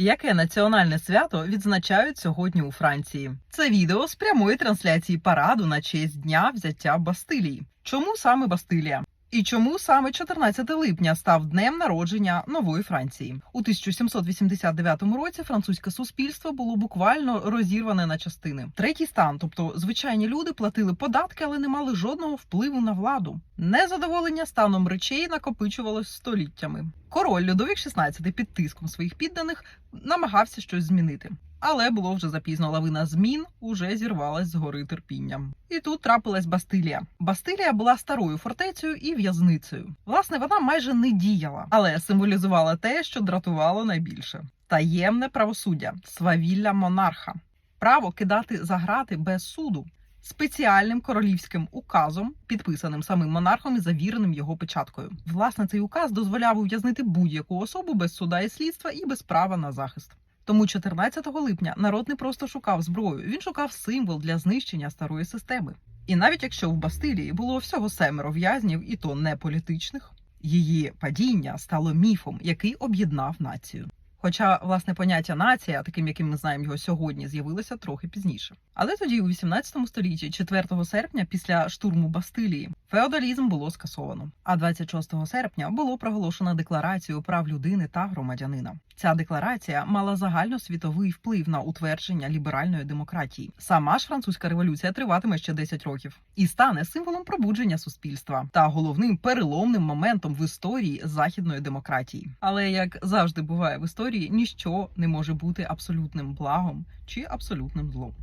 Яке національне свято відзначають сьогодні у Франції? Це відео з прямої трансляції параду на честь дня взяття Бастилії. Чому саме Бастилія? І чому саме 14 липня став днем народження нової Франції? У 1789 році французьке суспільство було буквально розірване на частини. Третій стан, тобто звичайні люди, платили податки, але не мали жодного впливу на владу. Незадоволення станом речей накопичувалось століттями. Король Людовік XVI під тиском своїх підданих намагався щось змінити. Але було вже запізно лавина змін уже зірвалась з гори терпінням. І тут трапилась Бастилія. Бастилія була старою фортецею і в'язницею. Власне, вона майже не діяла, але символізувала те, що дратувало найбільше: таємне правосуддя, свавілля монарха, право кидати за грати без суду. Спеціальним королівським указом, підписаним самим монархом і завіреним його печаткою. Власне, цей указ дозволяв ув'язнити будь-яку особу без суда і слідства і без права на захист. Тому 14 липня народ не просто шукав зброю, він шукав символ для знищення старої системи. І навіть якщо в Бастилії було всього семеро в'язнів, і то не політичних, її падіння стало міфом, який об'єднав націю. Хоча власне поняття нація, таким яким ми знаємо його сьогодні, з'явилося трохи пізніше. Але тоді, у 18 столітті, 4 серпня, після штурму Бастилії, феодалізм було скасовано. А 26 серпня було проголошено декларацію прав людини та громадянина. Ця декларація мала загальносвітовий вплив на утвердження ліберальної демократії. Сама ж французька революція триватиме ще 10 років і стане символом пробудження суспільства та головним переломним моментом в історії західної демократії. Але як завжди буває в історії, ніщо не може бути абсолютним благом чи абсолютним злом.